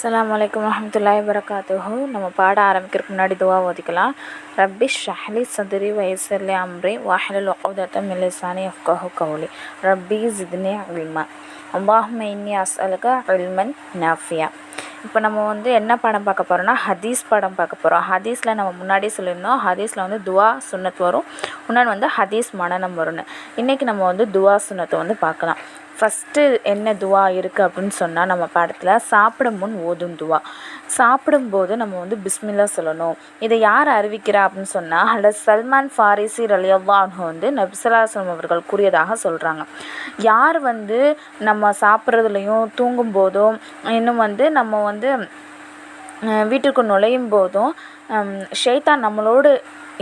அஸ்லாம் வலைக்கம் வரமத்துல்லாய் வரகாத்துஹு நம்ம பாட ஆரம்பிக்கிறதுக்கு முன்னாடி துவா ஓதிக்கலாம். ரப்பி ஷஹலி சதுரி வயசர்லி அம்ரி வாஹலில் உக்தத்தம் மின் அஃப்கஹு கவுலி ரப்பி ஜித்னி அல்மா. அல்லாஹும்ம இன்னி அஸ்அலுக இல்மன் நாஃபியா. இப்போ நம்ம வந்து என்ன படம் பார்க்க போகிறோம்னா ஹதீஸ் படம் பார்க்க போகிறோம் ஹதீஸில் நம்ம முன்னாடியே சொல்லியிருந்தோம் ஹதீஸில் வந்து துவா சுன்னத் வரும். இன்னொன்று வந்து ஹதீஸ் மனநம் வரும்னு. இன்றைக்கி நம்ம வந்து துவா சுன்னத்தை வந்து பார்க்கலாம். ஃபஸ்ட்டு என்ன துவா இருக்குது அப்படின்னு சொன்னால் நம்ம பாடத்தில் சாப்பிடும் முன் ஓதும் துவா. சாப்பிடும்போது நம்ம வந்து பிஸ்மில்லா சொல்லணும். இதை யார் அறிவிக்கிறா அப்படின்னு சொன்னால் அல்ல சல்மான் ஃபாரிசி ரலியல்லாஹு வந்து நபிசலாசலம் அவர்கள் கூறியதாக சொல்கிறாங்க யார் வந்து நம்ம சாப்பிட்றதுலையும் தூங்கும்போதும் இன்னும் வந்து நம்ம வந்து வீட்டுக்கு நுழையும் போதும் ஷைத்தான் நம்மளோடு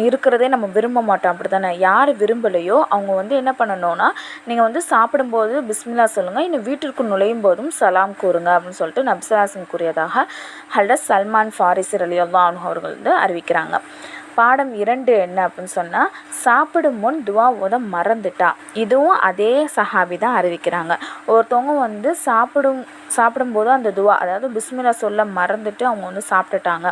இருக்கிறதே நம்ம விரும்ப மாட்டோம். அப்படி தானே யார் விரும்பலையோ அவங்க வந்து என்ன பண்ணணும்னா நீங்கள் வந்து சாப்பிடும்போது பிஸ்மில்லா சொல்லுங்கள் இன்னும் வீட்டிற்கு நுழையும் போதும் சலாம் கூறுங்க அப்படின்னு சொல்லிட்டு நப்சலாசன் கூறியதாக ஹல்டஸ் சல்மான் ஃபாரிஸ் அலியல்லா அவர்கள் வந்து அறிவிக்கிறாங்க. பாடம் இரண்டு என்ன அப்படின்னு சொன்னால் சாப்பிடும் முன் துவா ஓத மறந்துட்டா. இதுவும் அதே சஹாபி தான் அறிவிக்கிறாங்க. ஒருத்தவங்க வந்து சாப்பிடும் சாப்பிடும்போது அந்த துவா அதாவது பிஸ்மில்லா சொல்ல மறந்துட்டு அவங்க வந்து சாப்பிட்டுட்டாங்க.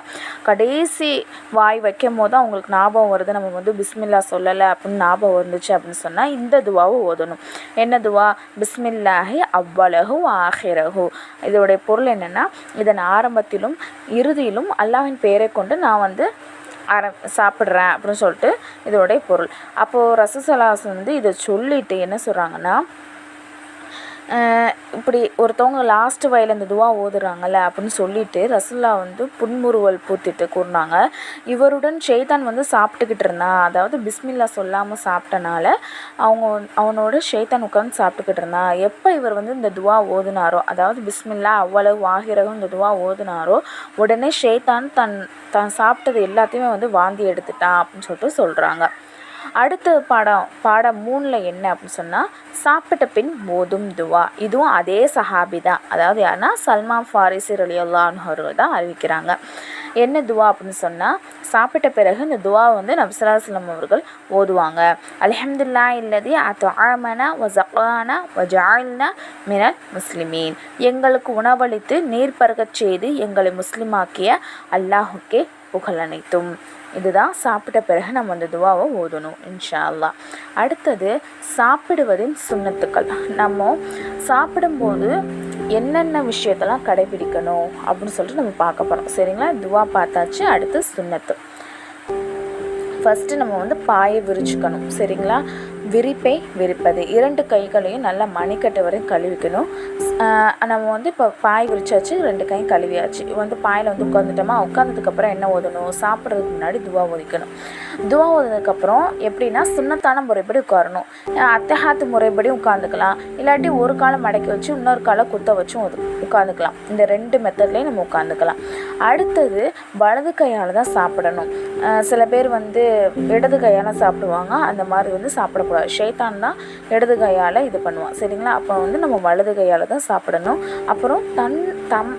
கடைசி வாய் வைக்கும் போது அவங்களுக்கு ஞாபகம் வருது நம்ம வந்து பிஸ்மில்லா சொல்லலை அப்படின்னு ஞாபகம் வந்துச்சு அப்படின்னு சொன்னால் இந்த துவாவை ஓதணும். என்ன துவா? பிஸ்மில்லாஹி அவ்வளகு ஆஹிரகு இதோடைய பொருள் என்னென்னா இதன் ஆரம்பத்திலும் இறுதியிலும் அல்லாவின் பெயரை கொண்டு நான் வந்து ஆரம் சாப்பிட்றேன் அப்படின்னு சொல்லிட்டு இதோடைய பொருள். அப்போது ரசசலாசன் வந்து இதை சொல்லிட்டு என்ன சொல்கிறாங்கன்னா இப்படி ஒருத்தவங்க லாஸ்ட்டு வயலில் இந்த துவா ஓதுறாங்கல்ல அப்படின்னு சொல்லிட்டு ரசுல்லா வந்து புன்முறுவல் பூத்திட்டு கூறினாங்க. இவருடன் ஷெய்தான் வந்து சாப்பிட்டுக்கிட்டு இருந்தான் அதாவது பிஸ்மில்லா சொல்லாமல் சாப்பிட்டனால அவங்க அவனோட ஷெய்தான் உட்காந்து சாப்பிட்டுக்கிட்டு இருந்தான் எப்போ இவர் வந்து இந்த துவா ஓதுனாரோ அதாவது பிஸ்மில்லா அவ்வளவு வாகிரகம் இந்த துவா ஓதுனாரோ உடனே ஷெய்தான் தன் தான் சாப்பிட்டது எல்லாத்தையுமே வந்து வாந்தி எடுத்துட்டான் அப்படின்னு சொல்லிட்டு சொல்கிறாங்க அடுத்த பாடம் பாடம் மூணில் என்ன அப்படின்னு சொன்னால் சாப்பிட்ட பின் போதும் துவா. இதுவும் அதே சஹாபி தான். அதாவது யாருன்னா சல்மான் ஃபாரிசி ரலியல்லான்ஹர்கள் தான் அறிவிக்கிறாங்க. என்ன துவா அப்படின்னு சொன்னால் சாப்பிட்ட பிறகு இந்த துவா வந்து நப்சலாஸ்லம் அவர்கள் ஓதுவாங்க. அலஹம்துல்லா இல்லதி அத்தாமனா வசானா வஜாயில்னா மினல் முஸ்லிமீன். எங்களுக்கு உணவளித்து நீர் பருகச் செய்து எங்களை முஸ்லிமாக்கிய அல்லாஹுக்கே புகழ் அனைத்தும் இதுதான். சாப்பிட்ட பிறகு நம்ம அந்த துவாவை ஓதணும் இன்ஷா அல்லா அடுத்தது சாப்பிடுவதின் சுண்ணத்துக்கள். நம்ம சாப்பிடும்போது என்னென்ன விஷயத்தெல்லாம் கடைபிடிக்கணும் அப்படின்னு சொல்லிட்டு நம்ம பார்க்க போகிறோம் சரிங்களா? துவா பார்த்தாச்சு அடுத்து சுண்ணத்து. ஃபஸ்ட்டு நம்ம வந்து பாயை விரிச்சுக்கணும். சரிங்களா? விரிப்பை விரிப்பது. இரண்டு கைகளையும் நல்லா மணிக்கட்டு வரையும் கழுவிக்கணும். நம்ம வந்து இப்போ பாய் விரிச்சாச்சு ரெண்டு கையும் கழுவியாச்சு. வந்து பாயில் வந்து உட்காந்துட்டோமா உட்காந்ததுக்கப்புறம் என்ன ஓதணும்? சாப்பிட்றதுக்கு முன்னாடி துவா ஓதிக்கணும். துவா ஓதுனதுக்கப்புறம் எப்படின்னா சுண்ணத்தான முறைப்படி உட்காரணும். அத்தஹாத்து முறைப்படி உட்காந்துக்கலாம் இல்லாட்டி ஒரு காலம் மடக்கி வச்சு இன்னொரு காலம் குத்த வச்சும் உட்காந்துக்கலாம் இந்த ரெண்டு மெத்தட்லேயும் நம்ம உட்காந்துக்கலாம் அடுத்தது வலது கையால் தான் சாப்பிடணும். சில பேர் வந்து இடது கையால் சாப்பிடுவாங்க. அந்த மாதிரி வந்து சாப்பிடக்கூடாது. ஷேத்தான் தான் இடது கையால் இது பண்ணுவான். சரிங்களா? அப்போ வந்து நம்ம வலது கையால் தான் சாப்பிடணும். அப்புறம் தன் தம்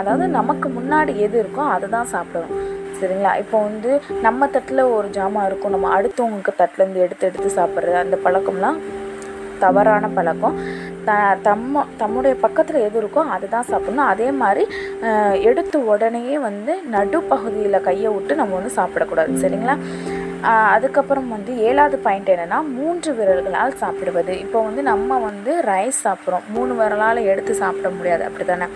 அதாவது நமக்கு முன்னாடி எது இருக்கோ அதை தான் சாப்பிடணும். சரிங்களா? இப்போ வந்து நம்ம தட்டில் ஒரு ஜாமான் இருக்கும். நம்ம அடுத்தவங்களுக்கு தட்டிலேருந்து எடுத்து எடுத்து சாப்பிட்றது அந்த பழக்கம்லாம் தவறான பழக்கம். த தம்ம தம்முடைய பக்கத்தில் எது இருக்கோ அதுதான் சாப்பிட்ணும். அதே மாதிரி எடுத்த உடனேயே வந்து நடுப்பகுதியில் கையை விட்டு நம்ம வந்து சாப்பிடக்கூடாது. சரிங்களா? அதுக்கப்புறம் வந்து ஏழாவது பாயிண்ட் என்னென்னா மூன்று விரல்களால் சாப்பிடுவது. இப்போ வந்து நம்ம வந்து ரைஸ் சாப்பிட்றோம். மூணு விரலால் எடுத்து சாப்பிட முடியாது. அப்படி தானே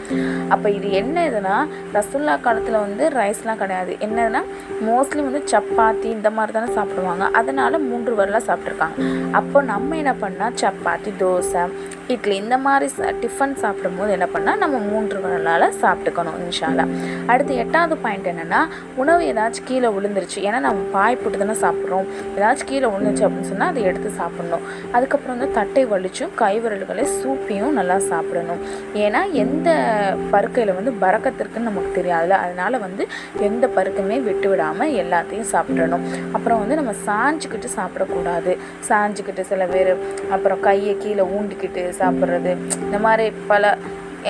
அப்போ இது என்ன இதுனா ரசுல்லா காலத்தில் வந்து ரைஸ்லாம் கிடையாது. என்னதுன்னா மோஸ்ட்லி வந்து சப்பாத்தி இந்த மாதிரி தானே சாப்பிடுவாங்க. அதனால் மூன்று விரலாக சாப்பிட்ருக்காங்க அப்போ நம்ம என்ன பண்ணால் சப்பாத்தி தோசை இட்லி இந்த மாதிரி டிஃபன் சாப்பிடும்போது என்ன பண்ணால் நம்ம மூன்று விரலால் சாப்பிட்டுக்கணும் இன்ஷால்லா அடுத்து எட்டாவது பாயிண்ட் என்னென்னா உணவு ஏதாச்சும் கீழே விழுந்துருச்சு. ஏன்னா நம்ம பாய் போட்டு தானே சாப்பிட்றோம். ஏதாச்சும் கீழே விழுந்துச்சு அப்படின்னு சொன்னால் அதை எடுத்து சாப்பிட்ணும். அதுக்கப்புறம் வந்து தட்டை வலிச்சும் கை விரல்களை சூப்பியும் நல்லா சாப்பிடணும். ஏன்னா எந்த பருக்கையில் வந்து பறக்கத்திற்குன்னு நமக்கு தெரியாதுல்ல. அதனால் வந்து எந்த பருக்குமே விட்டு விடாமல் எல்லாத்தையும் சாப்பிடணும். அப்புறம் வந்து நம்ம சாஞ்சிக்கிட்டு சாப்பிடக்கூடாது. சாஞ்சிக்கிட்டு சில பேர் அப்புறம் கையை கீழே ஊண்டிக்கிட்டு சாப்பிட்றது. இந்த மாதிரி பல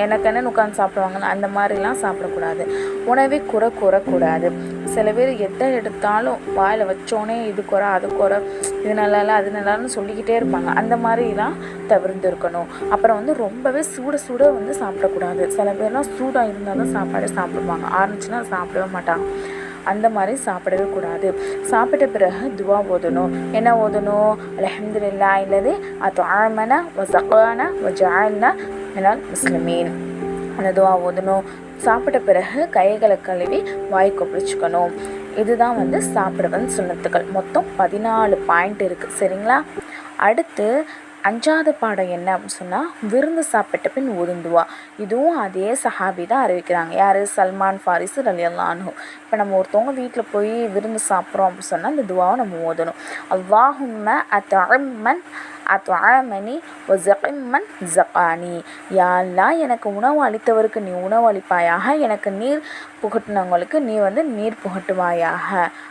எனக்குன்னு உட்காந்து சாப்பிடுவாங்கன்னு அந்த மாதிரிலாம் சாப்பிடக்கூடாது. உணவே குறை கூறக்கூடாது. சில பேர் எதை எடுத்தாலும் வாயில் வச்சோடனே இது குறை அது குறை இது நல்லா இல்லை அது நல்லான்னு சொல்லிக்கிட்டே இருப்பாங்க. அந்த மாதிரிலாம் தவிர்த்து இருக்கணும் அப்புறம் வந்து ரொம்பவே சூட சுட வந்து சாப்பிடக்கூடாது. சில பேர்லாம் சூடாக இருந்தால் தான் சாப்பாடே சாப்பிடுவாங்க. ஆரம்பிச்சுன்னா சாப்பிடவே மாட்டாங்க. அந்த மாதிரி சாப்பிடவே கூடாது. சாப்பிட்ட பிறகு துவா ஓதணும். என்ன ஓதணும்? அலஹம்துலில்லா இல்லது அது ஆழ்மன வசகான வஜால்னா மினால் முஸ்லிமீன். அந்த துவா ஓதணும். சாப்பிட்ட பிறகு கைகளை கழுவி வாய் கொப்பிடிச்சுக்கணும் இதுதான் வந்து சாப்பிடுவன் சுண்ணத்துக்கள். மொத்தம் பதினாலு பாயிண்ட் இருக்குது சரிங்களா? அடுத்து அஞ்சாவது பாடம் என்ன அப்படின்னு சொன்னால் விருந்து சாப்பிட்ட பின் ஒதுந்துவா இதுவும் அதே சஹாபி தான் அறிவிக்கிறாங்க. யார்? சல்மான் ஃபாரிஸ் ரலியல்லானு இப்போ நம்ம ஒருத்தவங்க வீட்டில் போய் விருந்து சாப்பிட்றோம் அப்படின்னு சொன்னால் இந்த துவாவை நம்ம ஓதணும். அவ்வாஹும்ம அத்தமன் அத்வாமனி ஒசமன் ஜப்பானி யாரெல்லாம் எனக்கு உணவு அளித்தவருக்கு நீ உணவு அளிப்பாயாக. எனக்கு நீர் புகட்டினவங்களுக்கு நீ வந்து நீர் புகட்டுவாயாக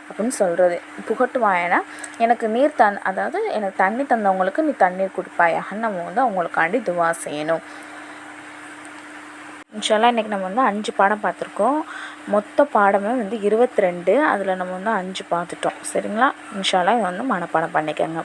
அப்படின்னு சொல்கிறது புகட்டுவாயனா? எனக்கு நீர் தன் அதாவது எனக்கு தண்ணி தந்தவங்களுக்கு நீ தண்ணீர் கொடுப்பாயாகன்னு நம்ம வந்து அவங்களுக்காண்டி துவா செய்யணும். இன்ஷால்லா இன்றைக்கி நம்ம வந்து அஞ்சு பாடம் பார்த்துருக்கோம். மொத்த பாடமே வந்து இருபத்தி ரெண்டு. அதில் நம்ம வந்து அஞ்சு பார்த்துட்டோம். சரிங்களா? இன்ஷால்லா இதை வந்து மனப்பாடம் பண்ணிக்கோங்க.